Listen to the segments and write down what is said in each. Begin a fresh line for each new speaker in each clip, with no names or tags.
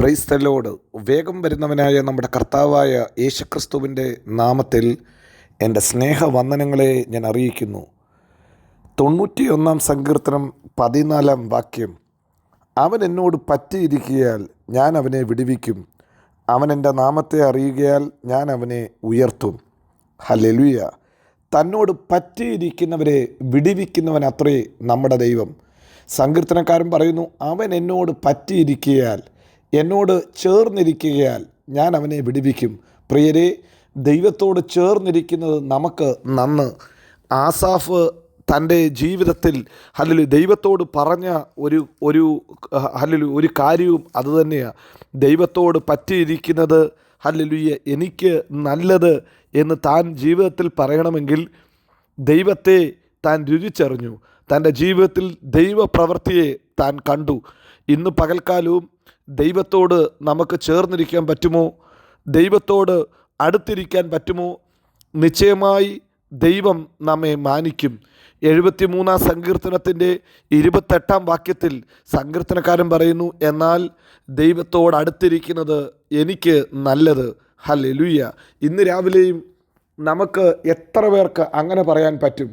Praise the Lord വേഗം വരുന്നവനായ നമ്മുടെ കർത്താവായ യേശുക്രിസ്തുവിന്റെ നാമത്തിൽ എന്റെ സ്നേഹവന്ദനങ്ങളെ ഞാൻ അറിയിക്കുന്നു. തൊണ്ണൂറ്റിയൊന്നാം സങ്കീർത്തനം പതിനാലാം വാക്യം. അവൻ എന്നോട് പറ്റിയിരിക്കിയാൽ ഞാൻ അവനെ വിടുവിക്കും. അവൻ എന്റെ നാമത്തെ അറിയുകയാൽ ഞാൻ അവനെ ഉയർത്തും. ഹലലുയ തന്നോട് പറ്റിയിരിക്കുന്നവരെ വിടുവിക്കുന്നവൻ അത്രേ നമ്മുടെ ദൈവം. സങ്കീർത്തനക്കാരൻ പറയുന്നു അവൻ എന്നോട് പറ്റിയിരിക്കിയാൽ എന്നോട് ചേർന്നിരിക്കുകയാൽ ഞാൻ അവനെ വിടുവിക്കും. പ്രിയരെ ദൈവത്തോട് ചേർന്നിരിക്കുന്നത് നമുക്ക് നന്ന്. ആസാഫ് തന്റെ ജീവിതത്തിൽ അല്ലെങ്കിൽ ദൈവത്തോട് പറഞ്ഞ ഒരു ഒരു അല്ലെങ്കിൽ ഒരു കാര്യവും അതുതന്നെയാണ് ദൈവത്തോട് പറ്റിയിരിക്കുന്നത് അല്ലെങ്കിൽ എനിക്ക് നല്ലത് എന്ന് താൻ ജീവിതത്തിൽ പറയണമെങ്കിൽ ദൈവത്തെ താൻ രുചിച്ചറിഞ്ഞു. തന്റെ ജീവിതത്തിൽ ദൈവപ്രവൃത്തിയെ താൻ കണ്ടു. ഇന്ന് പകൽക്കാലവും ദൈവത്തോട് നമുക്ക് ചേർന്നിരിക്കാൻ പറ്റുമോ? ദൈവത്തോട് അടുത്തിരിക്കാൻ പറ്റുമോ? നിശ്ചയമായി ദൈവം നമ്മെ മാനിക്കും. എഴുപത്തി മൂന്നാം സങ്കീർത്തനത്തിന്റെ ഇരുപത്തെട്ടാം വാക്യത്തിൽ സങ്കീർത്തനക്കാരൻ പറയുന്നു എന്നാൽ ദൈവത്തോട് അടുത്തിരിക്കുന്നത് എനിക്ക് നല്ലത്. ഹല്ലേലൂയ ഇന്ന് രാവിലെയും നമുക്ക് എത്ര പേർക്ക് അങ്ങനെ പറയാൻ പറ്റും?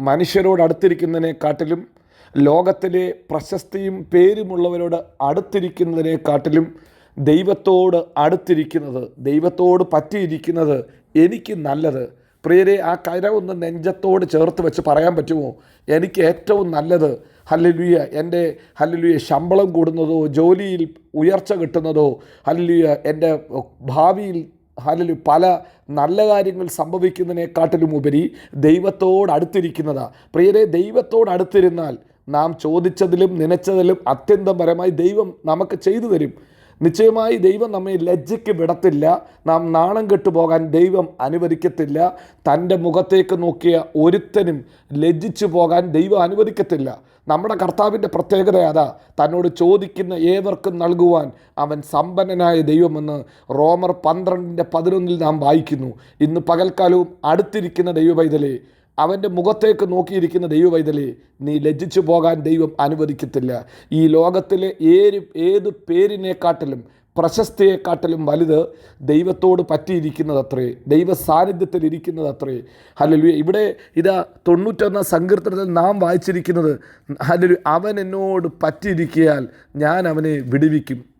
മനുഷ്യരോട് അടുത്തിരിക്കുന്നതിനെക്കാട്ടിലും ലോകത്തിലെ പ്രശസ്തിയും പേരുമുള്ളവരോട് അടുത്തിരിക്കുന്നതിനെക്കാട്ടിലും ദൈവത്തോട് അടുത്തിരിക്കുന്നത് ദൈവത്തോട് പറ്റിയിരിക്കുന്നത് എനിക്ക് നല്ലത്. പ്രിയരെ ആ കര ഒന്ന് നെഞ്ചത്തോട് ചേർത്ത് വെച്ച് പറയാൻ പറ്റുമോ? എനിക്ക് ഏറ്റവും നല്ലത് ഹല്ലുയ എന്റെ ഹല്ലുയ ശമ്പളം കൂടുന്നതോ ജോലിയിൽ ഉയർച്ച കിട്ടുന്നതോ ഹല്ലുയ എന്റെ ഭാവിയിൽ ഹല്ലു പല നല്ല കാര്യങ്ങൾ സംഭവിക്കുന്നതിനെക്കാട്ടിലും ഉപരി ദൈവത്തോട് അടുത്തിരിക്കുന്നതാണ് പ്രിയരെ ദൈവത്തോട് അടുത്തിരുന്നാൽ നാം ചോദിച്ചതിലും നനച്ചതിലും അത്യന്തപരമായി ദൈവം നമുക്ക് ചെയ്തു തരും. നിശ്ചയമായി ദൈവം നമ്മെ ലജ്ജയ്ക്ക് വിടത്തില്ല. നാം നാണം കെട്ടുപോകാൻ ദൈവം അനുവദിക്കത്തില്ല. തന്റെ മുഖത്തേക്ക് നോക്കിയ ഒരുത്തനും ലജ്ജിച്ചു പോകാൻ ദൈവം അനുവദിക്കത്തില്ല. നമ്മുടെ കർത്താവിന്റെ പ്രത്യേകത അതാ. തന്നോട് ചോദിക്കുന്ന ഏവർക്കും നൽകുവാൻ അവൻ സമ്പന്നനായ ദൈവമെന്ന് റോമർ പന്ത്രണ്ടിന്റെ പതിനൊന്നിൽ നാം വായിക്കുന്നു. ഇന്ന് പകൽക്കാലവും അടുത്തിരിക്കുന്ന ദൈവവൈതലേ അവന്റെ മുഖത്തേക്ക് നോക്കിയിരിക്കുന്ന ദൈവവൈതലി നീ ലജ്ജിച്ചു പോകാൻ ദൈവം അനുവദിക്കത്തില്ല. ഈ ലോകത്തിലെ ഏത് ഏത് പേരിനെക്കാട്ടിലും പ്രശസ്തിയെക്കാട്ടിലും വലുത് ദൈവത്തോട് പറ്റിയിരിക്കുന്നത് അത്രേ ദൈവ സാന്നിധ്യത്തിൽ ഇരിക്കുന്നത് അത്രേ ഹലലു ഇവിടെ ഇതാ തൊണ്ണൂറ്റൊന്നാം സങ്കീർത്തനത്തിൽ നാം വായിച്ചിരിക്കുന്നത് ഹലലു അവൻ എന്നോട് പറ്റിയിരിക്കിയാൽ ഞാൻ അവനെ വിടുവിക്കും.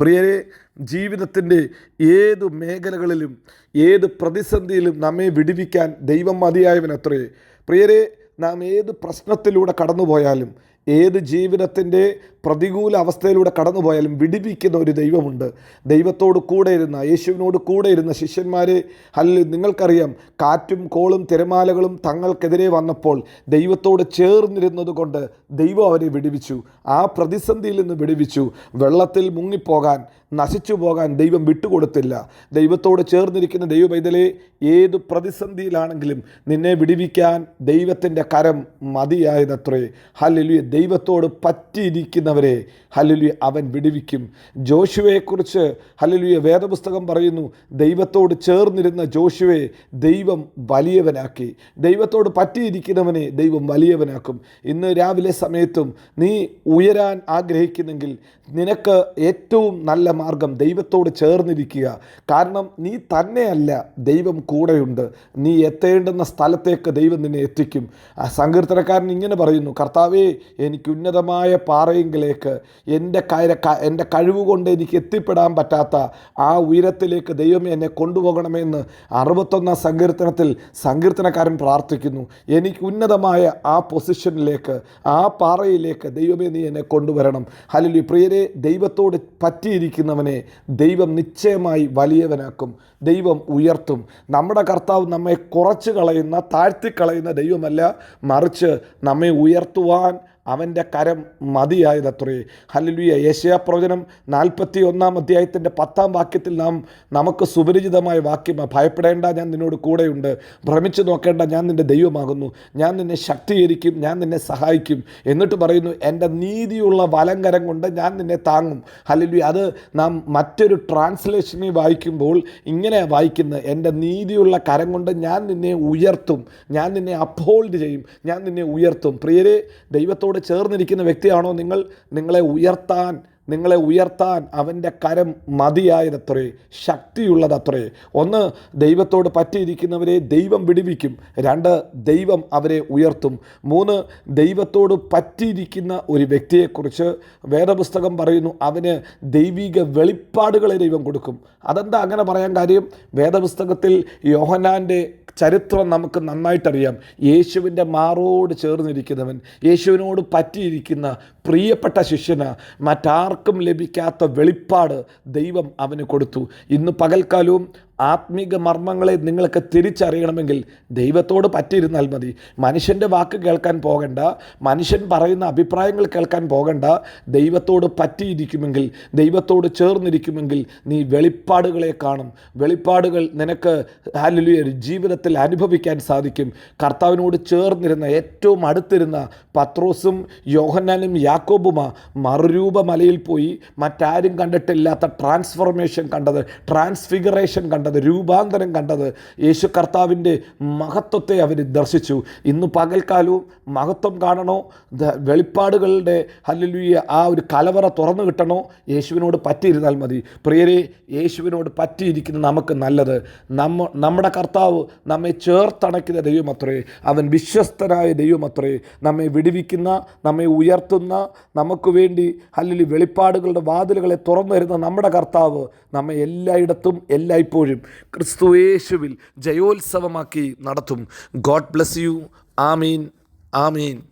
പ്രിയരെ ജീവിതത്തിന്റെ ഏത് മേഖലകളിലും ഏത് പ്രതിസന്ധിയിലും നമ്മെ വിടുവിക്കാൻ ദൈവം മതിയായവനത്രേ. പ്രിയരെ നാം ഏത് പ്രശ്നത്തിലൂടെ കടന്നുപോയാലും ഏത് ജീവിതത്തിന്റെ പ്രതികൂല അവസ്ഥയിലൂടെ കടന്നുപോയാലും വിടിപ്പിക്കുന്ന ഒരു ദൈവമുണ്ട്. ദൈവത്തോട് കൂടെ ഇരുന്ന യേശുവിനോട് കൂടെ ഇരുന്ന ശിഷ്യന്മാരെ അല്ല നിങ്ങൾക്കറിയാം കാറ്റും കോളും തിരമാലകളും തങ്ങൾക്കെതിരെ വന്നപ്പോൾ ദൈവത്തോട് ചേർന്നിരുന്നത് കൊണ്ട് ദൈവം അവരെ വിടുവിച്ചു. ആ പ്രതിസന്ധിയിൽ നിന്ന് വിടുവിച്ചു. വെള്ളത്തിൽ മുങ്ങിപ്പോകാൻ നശിച്ചു പോകാൻ ദൈവം വിട്ടുകൊടുത്തില്ല. ദൈവത്തോട് ചേർന്നിരിക്കുന്ന ദൈവ പൈതലെ ഏത് പ്രതിസന്ധിയിലാണെങ്കിലും നിന്നെ വിടുവിക്കാൻ ദൈവത്തിന്റെ കരം മതിയായതത്രേ. ഹല്ലുയ ദൈവത്തോട് പറ്റിയിരിക്കുന്നവരെ ഹലലുയ അവൻ വിടുവിക്കും. ജോഷുവയെക്കുറിച്ച് ഹലലുയ വേദപുസ്തകം പറയുന്നു ദൈവത്തോട് ചേർന്നിരുന്ന ജോഷുവെ ദൈവം വലിയവനാക്കി. ദൈവത്തോട് പറ്റിയിരിക്കുന്നവനെ ദൈവം വലിയവനാക്കും. ഇന്ന് രാവിലെ സമയത്തും നീ ഉയരാൻ ആഗ്രഹിക്കുന്നെങ്കിൽ നിനക്ക് ഏറ്റവും നല്ല മാർഗം ദൈവത്തോട് ചേർന്നിരിക്കുക. കാരണം നീ തന്നെയല്ല ദൈവം കൂടെയുണ്ട്. നീ എത്തേണ്ടുന്ന സ്ഥലത്തേക്ക് ദൈവം നിന്നെ എത്തിക്കും. ആ സങ്കീർത്തനക്കാരൻ ഇങ്ങനെ പറയുന്നു കർത്താവേ എനിക്ക് ഉന്നതമായ പാറയെങ്കിലേക്ക് എന്റെ കര എന്റെ കഴിവ് കൊണ്ട് എനിക്ക് എത്തിപ്പെടാൻ പറ്റാത്ത ആ ഉയരത്തിലേക്ക് ദൈവം എന്നെ കൊണ്ടുപോകണമെന്ന് അറുപത്തൊന്നാം സങ്കീർത്തനത്തിൽ സങ്കീർത്തനക്കാരൻ പ്രാർത്ഥിക്കുന്നു. എനിക്ക് ഉന്നതമായ ആ പൊസിഷനിലേക്ക് ആ പാറയിലേക്ക് ദൈവമേ നീ എന്നെ കൊണ്ടുവരണം. ഹലിലി പ്രിയരെ ദൈവത്തോട് പറ്റിയിരിക്കുന്നവനെ ദൈവം നിശ്ചയമായി വലിയവനാക്കും. ദൈവം ഉയർത്തും. നമ്മുടെ കർത്താവ് നമ്മെ കുറച്ച് കളയുന്ന താഴ്ത്തിക്കളയുന്ന ദൈവമല്ല. മറിച്ച് നമ്മെ ഉയർത്തുവാൻ അവന്റെ കരം മതിയായതത്രേ ഹല്ലുയ യേശയാ പ്രവചനം നാൽപ്പത്തി ഒന്നാം അധ്യായത്തിന്റെ പത്താം വാക്യത്തിൽ നാം നമുക്ക് സുപരിചിതമായ വാക്യം ഭയപ്പെടേണ്ട ഞാൻ നിന്നോട് കൂടെയുണ്ട്. ഭ്രമിച്ചു നോക്കേണ്ട ഞാൻ നിന്റെ ദൈവമാകുന്നു. ഞാൻ നിന്നെ ശക്തീകരിക്കും ഞാൻ നിന്നെ സഹായിക്കും. എന്നിട്ട് പറയുന്നു എന്റെ നീതിയുള്ള വലങ്കരം കൊണ്ട് ഞാൻ നിന്നെ താങ്ങും. ഹല്ലുയ അത് നാം മറ്റൊരു ട്രാൻസ്ലേഷനിൽ വായിക്കുമ്പോൾ ഇങ്ങനെ വായിക്കുന്നത് എന്റെ നീതിയുള്ള കരം കൊണ്ട് ഞാൻ നിന്നെ ഉയർത്തും. ഞാൻ നിന്നെ അപ്ഹോൾഡ് ചെയ്യും. ഞാൻ നിന്നെ ഉയർത്തും. പ്രിയരെ ദൈവത്തോട് ചേർന്നിരിക്കുന്ന വ്യക്തിയാണോ നിങ്ങൾ? നിങ്ങളെ ഉയർത്താൻ നിങ്ങളെ ഉയർത്താൻ അവന്റെ കരം മതിയായതത്രേ ശക്തിയുള്ളതത്രേ. ഒന്ന് ദൈവത്തോട് പറ്റിയിരിക്കുന്നവരെ ദൈവം വിടുവിക്കും. രണ്ട് ദൈവം അവരെ ഉയർത്തും. മൂന്ന് ദൈവത്തോട് പറ്റിയിരിക്കുന്ന ഒരു വ്യക്തിയെക്കുറിച്ച് വേദപുസ്തകം പറയുന്നു അവന് ദൈവിക വെളിപ്പാടുകളെ ദൈവം കൊടുക്കും. അതെന്താ അങ്ങനെ പറയാൻ കാര്യം? വേദപുസ്തകത്തിൽ യോഹനാന്റെ ചരിത്രം നമുക്ക് നന്നായിട്ടറിയാം. യേശുവിന്റെ മാറോട് ചേർന്നിരിക്കുന്നവൻ യേശുവിനോട് പറ്റിയിരിക്കുന്ന പ്രിയപ്പെട്ട ശിഷ്യന് മറ്റാർക്കും ലഭിക്കാത്ത വെളിപ്പാട് ദൈവം അവന് കൊടുത്തു. ഇന്ന് പകൽക്കാലവും ആത്മീക മർമ്മങ്ങളെ നിങ്ങൾക്ക് തിരിച്ചറിയണമെങ്കിൽ ദൈവത്തോട് പറ്റിയിരുന്നാൽ മതി. മനുഷ്യന്റെ വാക്ക് കേൾക്കാൻ പോകണ്ട. മനുഷ്യൻ പറയുന്ന അഭിപ്രായങ്ങൾ കേൾക്കാൻ പോകണ്ട. ദൈവത്തോട് പറ്റിയിരിക്കുമെങ്കിൽ ദൈവത്തോട് ചേർന്നിരിക്കുമെങ്കിൽ നീ വെളിപ്പാടുകളെ കാണും. വെളിപ്പാടുകൾ നിനക്ക് ഹാലലുയ ജീവിതത്തിൽ അനുഭവിക്കാൻ സാധിക്കും. കർത്താവിനോട് ചേർന്നിരുന്ന ഏറ്റവും അടുത്തിരുന്ന പത്രോസും യോഹന്നാനും യാക്കോബുമ മറുരൂപ മലയിൽ പോയി മറ്റാരും കണ്ടിട്ടില്ലാത്ത ട്രാൻസ്ഫോർമേഷൻ കണ്ടത് ട്രാൻസ്ഫിഗറേഷൻ കണ്ടത് രൂപാന്തരം കണ്ടത് യേശു കർത്താവിന്റെ മഹത്വത്തെ അവർ ദർശിച്ചു. ഇന്ന് പകൽക്കാലവും മഹത്വം കാണണോ? വെളിപ്പാടുകളുടെ ഹല്ലേലൂയ ആ ഒരു കലവറ തുറന്നു കിട്ടണോ? യേശുവിനോട് പറ്റിയിരുന്നാൽ മതി. പ്രിയരെ യേശുവിനോട് പറ്റിയിരിക്കുന്നത് നമുക്ക് നല്ലത്. നമ്മ നമ്മുടെ കർത്താവ് നമ്മെ ചേർത്തണയ്ക്കുന്ന ദൈവമത്രേ. അവൻ വിശ്വസ്തനായ ദൈവമത്രേ. നമ്മെ വിടുവിക്കുന്ന നമ്മെ ഉയർത്തുന്ന നമുക്ക് വേണ്ടി അല്ലെങ്കിൽ വെളിപ്പാടുകളുടെ വാതിലുകളെ തുറന്നു വരുന്ന നമ്മുടെ കർത്താവ് നമ്മെ എല്ലായിടത്തും എല്ലായ്പ്പോഴും ക്രിസ്തുയേശുവിൽ ജയോത്സവമാക്കി നടത്തും. ഗോഡ് ബ്ലസ് യു ആമീൻ. ആമീൻ.